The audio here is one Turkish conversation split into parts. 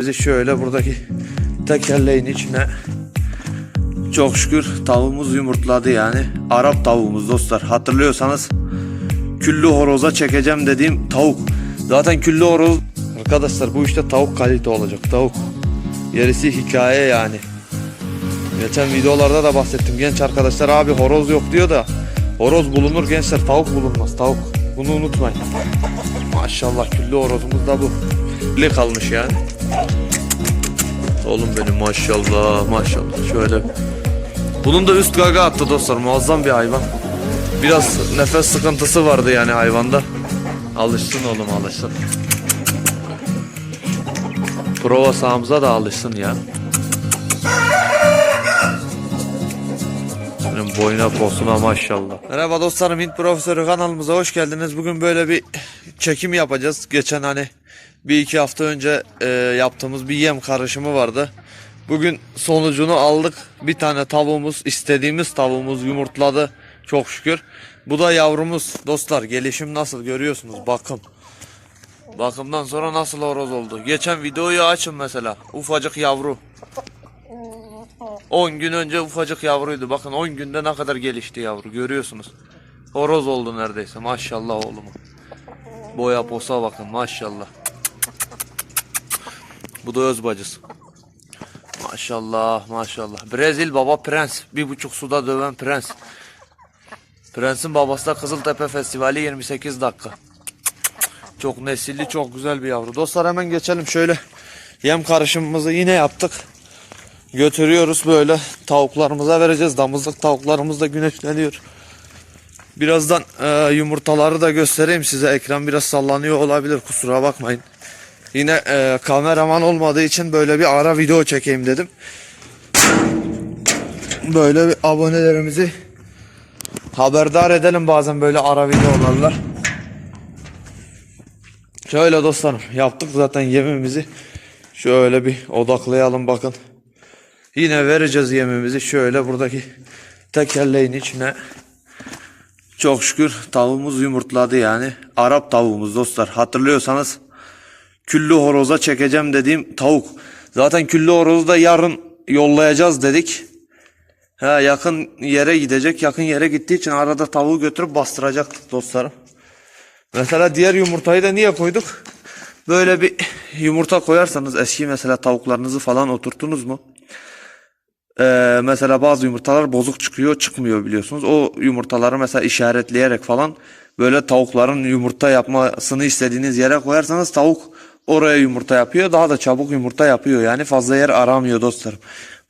Bizi şöyle buradaki tekerleğin içine çok şükür tavuğumuz yumurtladı yani. Arap tavuğumuz dostlar. Hatırlıyorsanız küllü horoza çekeceğim dediğim tavuk. Zaten küllü horoz arkadaşlar bu işte tavuk kalite olacak tavuk. Gerisi hikaye yani. Geçen videolarda da bahsettim. Genç arkadaşlar abi horoz yok diyor da horoz bulunur gençler tavuk bulunmaz tavuk. Bunu unutmayın. Maşallah küllü horozumuz da bu. Li kalmış yani. Oğlum benim maşallah maşallah şöyle. Bunun da üst gaga attı dostlar muazzam bir hayvan. Biraz nefes sıkıntısı vardı yani hayvanda. Alışsın oğlum alışsın. Prova sahamıza da alışsın ya. Benim boyuna posuna maşallah. Merhaba dostlarım Hint Profesörü kanalımıza hoş geldiniz. Bugün böyle bir çekim yapacağız. Geçen hani bir iki hafta önce e, yaptığımız bir yem karışımı vardı. Bugün sonucunu aldık. Bir tane tavuğumuz, istediğimiz tavuğumuz yumurtladı. Çok şükür. Bu da yavrumuz. Dostlar gelişim nasıl görüyorsunuz? Bakın. Bakımdan sonra nasıl horoz oldu. Geçen videoyu açın mesela. Ufacık yavru. 10 gün önce ufacık yavruydu. Bakın 10 günde ne kadar gelişti yavru. Görüyorsunuz. Horoz oldu neredeyse. Maşallah oğluma. Boya posa bakın maşallah. Bu da öz bacısı. Maşallah maşallah. Brezil baba prens. Bir buçuk suda döven prens. Prensin babası da Kızıltepe Festivali 28 dakika. Çok nesilli çok güzel bir yavru. Dostlar hemen geçelim şöyle. Yem karışımımızı yine yaptık. Götürüyoruz böyle tavuklarımıza vereceğiz. Damızlık tavuklarımız da güneşleniyor. Birazdan e, yumurtaları da göstereyim size. Ekran biraz sallanıyor olabilir kusura bakmayın. Yine e, kameraman olmadığı için böyle bir ara video çekeyim dedim. Böyle bir abonelerimizi haberdar edelim bazen böyle ara videolarla. Şöyle dostlarım yaptık zaten yemimizi. Şöyle bir odaklayalım bakın. Yine vereceğiz yemimizi şöyle buradaki tekerleğin içine. Çok şükür tavuğumuz yumurtladı yani. Arap tavuğumuz dostlar. Hatırlıyorsanız küllü horoza çekeceğim dediğim tavuk. Zaten küllü horozu da yarın yollayacağız dedik. Ha, yakın yere gidecek. Yakın yere gittiği için arada tavuğu götürüp bastıracaktık dostlarım. Mesela diğer yumurtayı da niye koyduk? Böyle bir yumurta koyarsanız eski mesela tavuklarınızı falan oturttunuz mu? Ee, mesela bazı yumurtalar bozuk çıkıyor çıkmıyor biliyorsunuz. O yumurtaları mesela işaretleyerek falan böyle tavukların yumurta yapmasını istediğiniz yere koyarsanız tavuk oraya yumurta yapıyor. Daha da çabuk yumurta yapıyor. Yani fazla yer aramıyor dostlarım.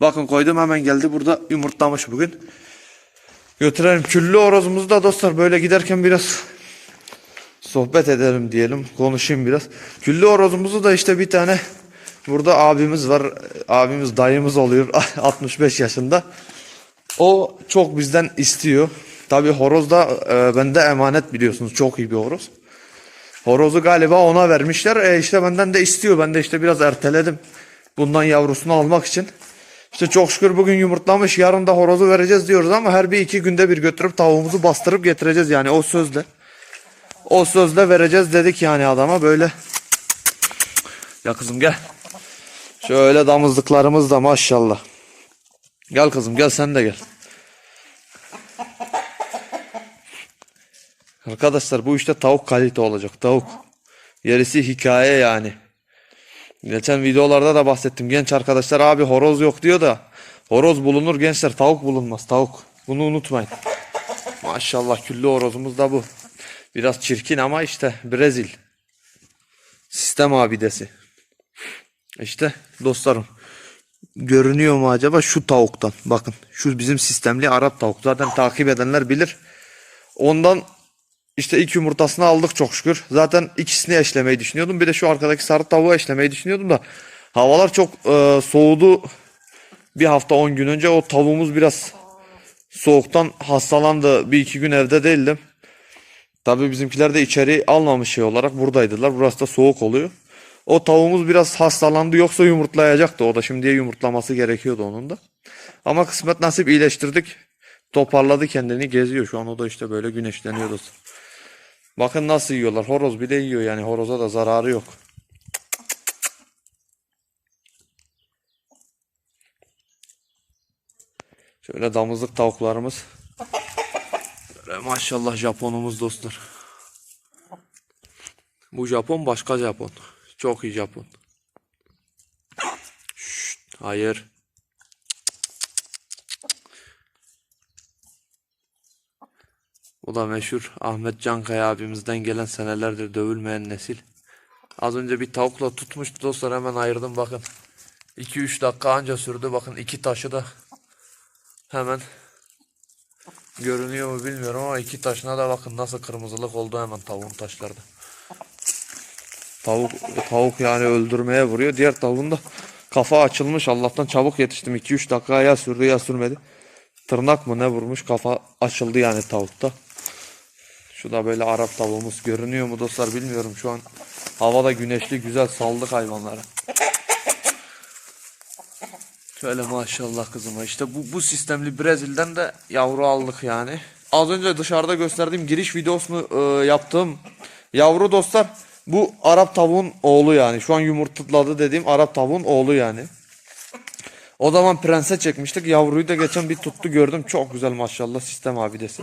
Bakın koydum hemen geldi burada yumurtlamış bugün. Götürelim. Küllü horozumuzu da dostlar böyle giderken biraz sohbet edelim diyelim. Konuşayım biraz. Küllü horozumuzu da işte bir tane burada abimiz var. Abimiz dayımız oluyor 65 yaşında. O çok bizden istiyor. Tabi horoz da e, bende emanet biliyorsunuz. Çok iyi bir horoz. Horozu galiba ona vermişler. E işte benden de istiyor. Ben de işte biraz erteledim. Bundan yavrusunu almak için. İşte çok şükür bugün yumurtlamış. Yarın da horozu vereceğiz diyoruz ama her bir iki günde bir götürüp tavuğumuzu bastırıp getireceğiz yani o sözle. O sözle vereceğiz dedik yani adama böyle. Ya kızım gel. Şöyle damızlıklarımız da maşallah. Gel kızım gel sen de gel. Arkadaşlar bu işte tavuk kalite olacak tavuk. Gerisi hikaye yani. Geçen videolarda da bahsettim. Genç arkadaşlar abi horoz yok diyor da horoz bulunur gençler tavuk bulunmaz tavuk. Bunu unutmayın. Maşallah küllü horozumuz da bu. Biraz çirkin ama işte Brezil. Sistem abidesi. İşte dostlarım. Görünüyor mu acaba şu tavuktan? Bakın şu bizim sistemli Arap tavuk. Zaten takip edenler bilir. Ondan işte ilk yumurtasını aldık çok şükür. Zaten ikisini eşlemeyi düşünüyordum. Bir de şu arkadaki sarı tavuğu eşlemeyi düşünüyordum da. Havalar çok e, soğudu. Bir hafta 10 gün önce o tavuğumuz biraz soğuktan hastalandı. Bir iki gün evde değildim. Tabii bizimkiler de içeri almamış şey olarak buradaydılar. Burası da soğuk oluyor. O tavuğumuz biraz hastalandı yoksa yumurtlayacaktı. O da şimdiye yumurtlaması gerekiyordu onun da. Ama kısmet nasip iyileştirdik. Toparladı kendini geziyor. Şu an o da işte böyle güneşleniyor. Bakın nasıl yiyorlar. Horoz bile yiyor yani horoza da zararı yok. Şöyle damızlık tavuklarımız. Böyle maşallah Japonumuz dostlar. Bu Japon başka Japon. Çok iyi Japon. Şşt, hayır. Bu da meşhur Ahmet Cankaya abimizden gelen senelerdir dövülmeyen nesil. Az önce bir tavukla tutmuştu dostlar hemen ayırdım bakın. 2-3 dakika anca sürdü bakın iki taşı da hemen görünüyor mu bilmiyorum ama iki taşına da bakın nasıl kırmızılık oldu hemen tavuğun taşlarda. Tavuk tavuk yani öldürmeye vuruyor. Diğer tavuğun da kafa açılmış. Allah'tan çabuk yetiştim. 2-3 dakika ya sürdü ya sürmedi. Tırnak mı ne vurmuş kafa açıldı yani tavukta. Şu da böyle Arap tavuğumuz görünüyor mu dostlar bilmiyorum. Şu an havada güneşli güzel saldık hayvanlara. Şöyle maşallah kızıma işte bu, bu sistemli Brezil'den de yavru aldık yani. Az önce dışarıda gösterdiğim giriş videosunu e, yaptığım yavru dostlar bu Arap tavuğun oğlu yani. Şu an yumurtladı dediğim Arap tavuğun oğlu yani. O zaman prense çekmiştik. Yavruyu da geçen bir tuttu gördüm. Çok güzel maşallah sistem abidesi.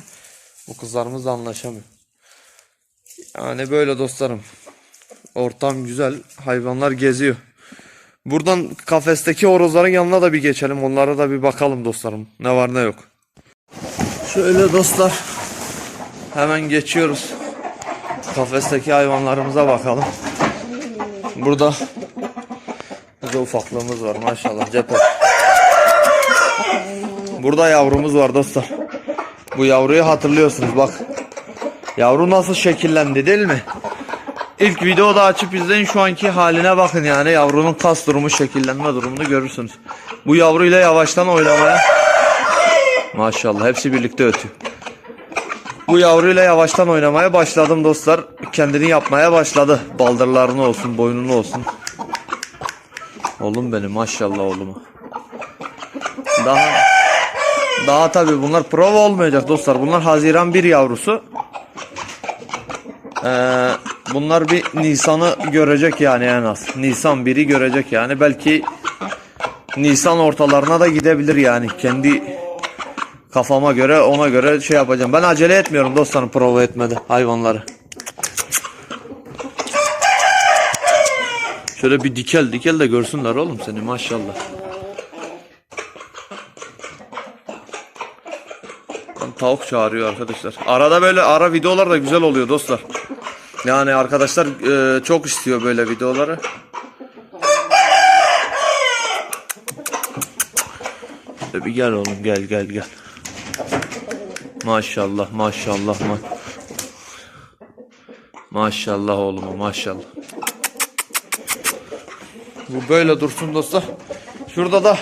Bu kızlarımızla anlaşamıyor. Yani böyle dostlarım. Ortam güzel. Hayvanlar geziyor. Buradan kafesteki horozların yanına da bir geçelim. Onlara da bir bakalım dostlarım. Ne var ne yok. Şöyle dostlar. Hemen geçiyoruz. Kafesteki hayvanlarımıza bakalım. Burada Burada ufaklığımız var maşallah cephe. Burada yavrumuz var dostlar. Bu yavruyu hatırlıyorsunuz bak. Yavru nasıl şekillendi değil mi? İlk videoda açıp izleyin şu anki haline bakın yani yavrunun kas durumu şekillenme durumunu görürsünüz. Bu yavruyla yavaştan oynamaya Maşallah hepsi birlikte ötüyor. Bu yavruyla yavaştan oynamaya başladım dostlar. Kendini yapmaya başladı. Baldırlarını olsun, boynunu olsun. Oğlum benim maşallah oğluma. Daha daha tabi bunlar prova olmayacak dostlar. Bunlar Haziran 1 yavrusu. Ee, bunlar bir Nisan'ı görecek yani en az. Nisan 1'i görecek yani. Belki Nisan ortalarına da gidebilir yani. Kendi kafama göre ona göre şey yapacağım. Ben acele etmiyorum dostlarım prova etmedi hayvanları. Şöyle bir dikel dikel de görsünler oğlum seni maşallah. Lan Tavuk çağırıyor arkadaşlar. Arada böyle ara videolar da güzel oluyor dostlar. Yani arkadaşlar e, çok istiyor böyle videoları. Bir gel oğlum gel gel gel. Maşallah maşallah ma Maşallah oğluma maşallah. Bu böyle dursun dostlar. Şurada da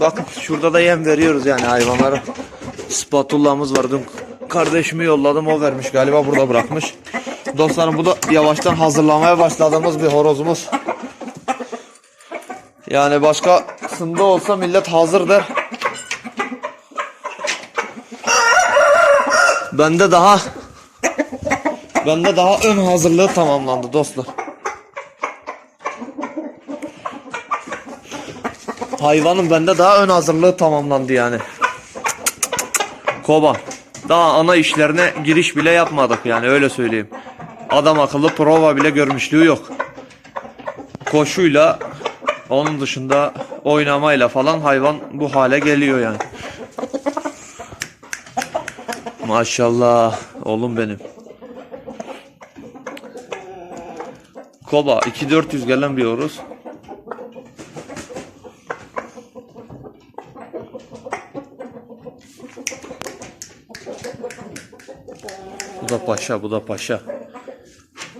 bakın şurada da yem veriyoruz yani hayvanlara. Spatulamız var. Dün kardeşimi yolladım o vermiş galiba burada bırakmış. Dostlarım bu da yavaştan hazırlamaya başladığımız bir horozumuz. Yani başkasında olsa millet hazır der. Bende daha bende daha ön hazırlığı tamamlandı dostlar. Hayvanın bende daha ön hazırlığı tamamlandı yani. Koba. Daha ana işlerine giriş bile yapmadık yani öyle söyleyeyim. Adam akıllı prova bile görmüşlüğü yok. Koşuyla onun dışında oynamayla falan hayvan bu hale geliyor yani. Maşallah oğlum benim. Koba 2400 gelen bir horuz. Bu da paşa, bu da paşa.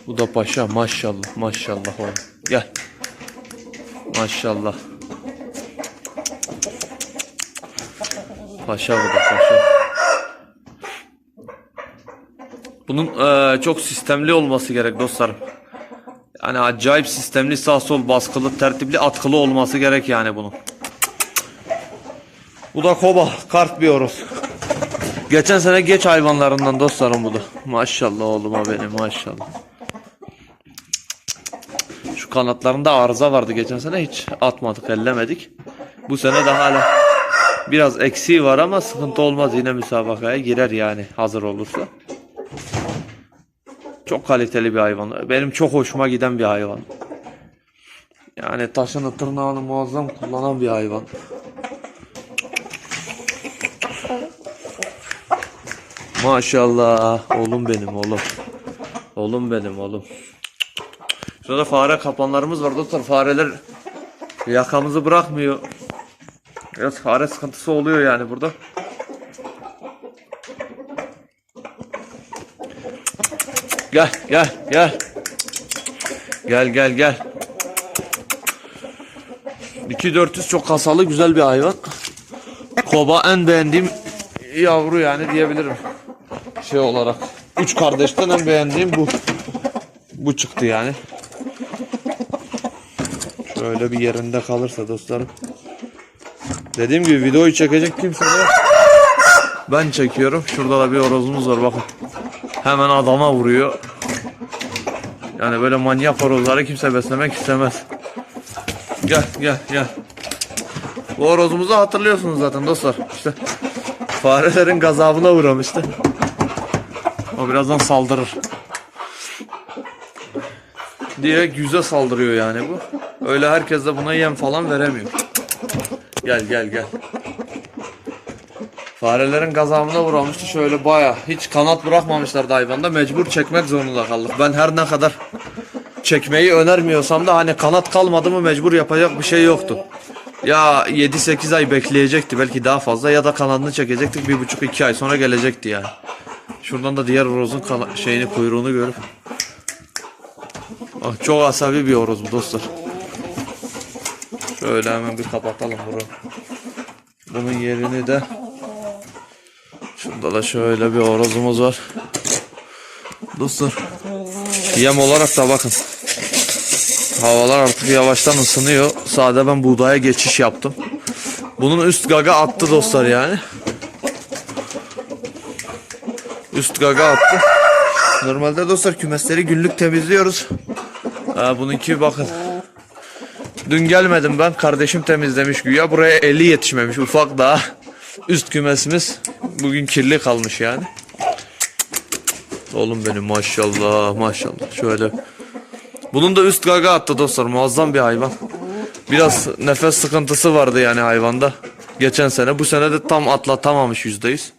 Bu da paşa maşallah maşallah oğlum. Gel. Maşallah. Paşa bu da paşa. Bunun eee, çok sistemli olması gerek dostlarım. Yani acayip sistemli sağ sol baskılı tertipli atkılı olması gerek yani bunun. Bu da koba kart bir horoz. Geçen sene geç hayvanlarından dostlarım bu da. Maşallah oğluma benim maşallah. Şu kanatlarında arıza vardı geçen sene hiç atmadık ellemedik. Bu sene de hala Biraz eksiği var ama sıkıntı olmaz yine müsabakaya girer yani hazır olursa. Çok kaliteli bir hayvan. Benim çok hoşuma giden bir hayvan. Yani taşını tırnağını muazzam kullanan bir hayvan. Maşallah. Oğlum benim oğlum. Oğlum benim oğlum. Şurada fare kapanlarımız var dostlar. Fareler yakamızı bırakmıyor. Biraz fare sıkıntısı oluyor yani burada. Gel gel gel. Gel gel gel. 2400 çok kasalı güzel bir hayvan. Koba en beğendiğim yavru yani diyebilirim. Şey olarak. Üç kardeşten en beğendiğim bu. Bu çıktı yani. Şöyle bir yerinde kalırsa dostlarım. Dediğim gibi videoyu çekecek kimse de. Ben çekiyorum. Şurada da bir horozumuz var bakın. Hemen adama vuruyor. Yani böyle manyak horozları kimse beslemek istemez. Gel gel gel. Bu horozumuzu hatırlıyorsunuz zaten dostlar. İşte farelerin gazabına uğramıştı. O birazdan saldırır. Direkt yüze saldırıyor yani bu. Öyle herkes de buna yem falan veremiyor. Gel gel gel. Farelerin gazabına uğramıştı şöyle baya. Hiç kanat bırakmamışlardı hayvanda. Mecbur çekmek zorunda kaldık. Ben her ne kadar çekmeyi önermiyorsam da hani kanat kalmadı mı mecbur yapacak bir şey yoktu. Ya 7-8 ay bekleyecekti belki daha fazla ya da kanadını çekecektik 1,5-2 ay sonra gelecekti yani. Şuradan da diğer horozun şeyini kuyruğunu görüp. Ah, çok asabi bir horoz bu dostlar. Şöyle hemen bir kapatalım bunu. Bunun yerini de Şurada da şöyle bir horozumuz var. Dostlar yem olarak da bakın. Havalar artık yavaştan ısınıyor. Sade ben buğdaya geçiş yaptım. Bunun üst gaga attı dostlar yani. Üst gaga attı. Normalde dostlar kümesleri günlük temizliyoruz. Ha, bununki bakın. Dün gelmedim ben. Kardeşim temizlemiş güya. Buraya eli yetişmemiş. Ufak daha. Üst kümesimiz bugün kirli kalmış yani. Oğlum benim maşallah maşallah. Şöyle. Bunun da üst gaga attı dostlar. Muazzam bir hayvan. Biraz nefes sıkıntısı vardı yani hayvanda. Geçen sene. Bu sene de tam atlatamamış yüzdeyiz.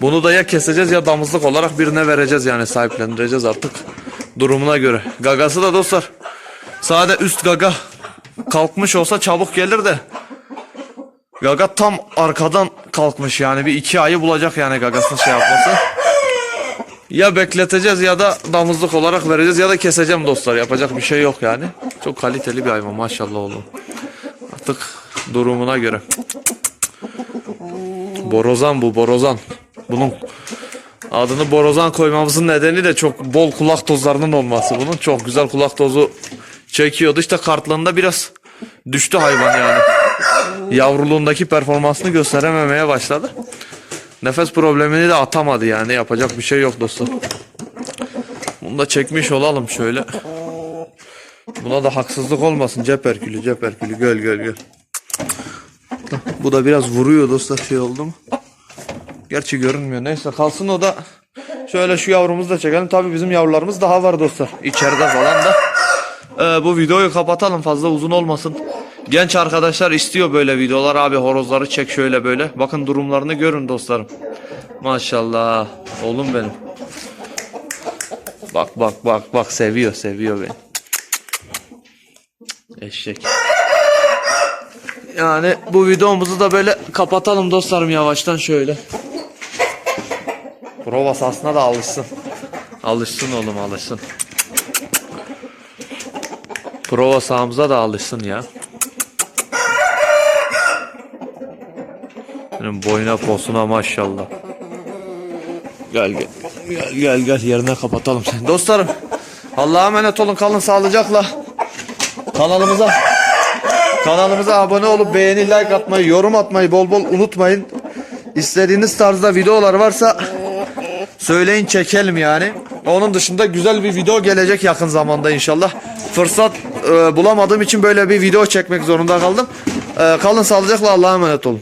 Bunu da ya keseceğiz ya damızlık olarak birine vereceğiz yani sahiplendireceğiz artık durumuna göre. Gagası da dostlar sade üst gaga kalkmış olsa çabuk gelir de gaga tam arkadan kalkmış yani bir iki ayı bulacak yani gagasını şey yapması. Ya bekleteceğiz ya da damızlık olarak vereceğiz ya da keseceğim dostlar yapacak bir şey yok yani. Çok kaliteli bir hayvan maşallah oğlum. Artık durumuna göre. Borozan bu borozan. Bunun adını borozan koymamızın nedeni de çok bol kulak tozlarının olması bunun. Çok güzel kulak tozu çekiyordu. İşte kartlığında biraz düştü hayvan yani. Yavruluğundaki performansını gösterememeye başladı. Nefes problemini de atamadı yani. Yapacak bir şey yok dostum. Bunu da çekmiş olalım şöyle. Buna da haksızlık olmasın. Cep erkülü, cep erkülü. Göl göl göl. Bu da biraz vuruyor dostlar şey oldu mu? Gerçi görünmüyor. Neyse kalsın o da. Şöyle şu yavrumuzu da çekelim. Tabii bizim yavrularımız daha var dostlar. İçeride falan da. Ee, bu videoyu kapatalım fazla uzun olmasın. Genç arkadaşlar istiyor böyle videolar. Abi horozları çek şöyle böyle. Bakın durumlarını görün dostlarım. Maşallah. Oğlum benim. Bak bak bak bak seviyor seviyor beni. Eşek. Yani bu videomuzu da böyle kapatalım dostlarım yavaştan şöyle. Prova sahasına da alışsın. Alışsın oğlum alışsın. Prova sahamıza da alışsın ya. Benim boyuna posuna maşallah. Gel gel. Gel gel gel yerine kapatalım sen. Dostlarım Allah'a emanet olun kalın sağlıcakla. Kanalımıza kanalımıza abone olup beğeni like atmayı yorum atmayı bol bol unutmayın. İstediğiniz tarzda videolar varsa söyleyin çekelim yani. Onun dışında güzel bir video gelecek yakın zamanda inşallah. Fırsat e, bulamadığım için böyle bir video çekmek zorunda kaldım. Ee, kalın sağlıcakla Allah'a emanet olun.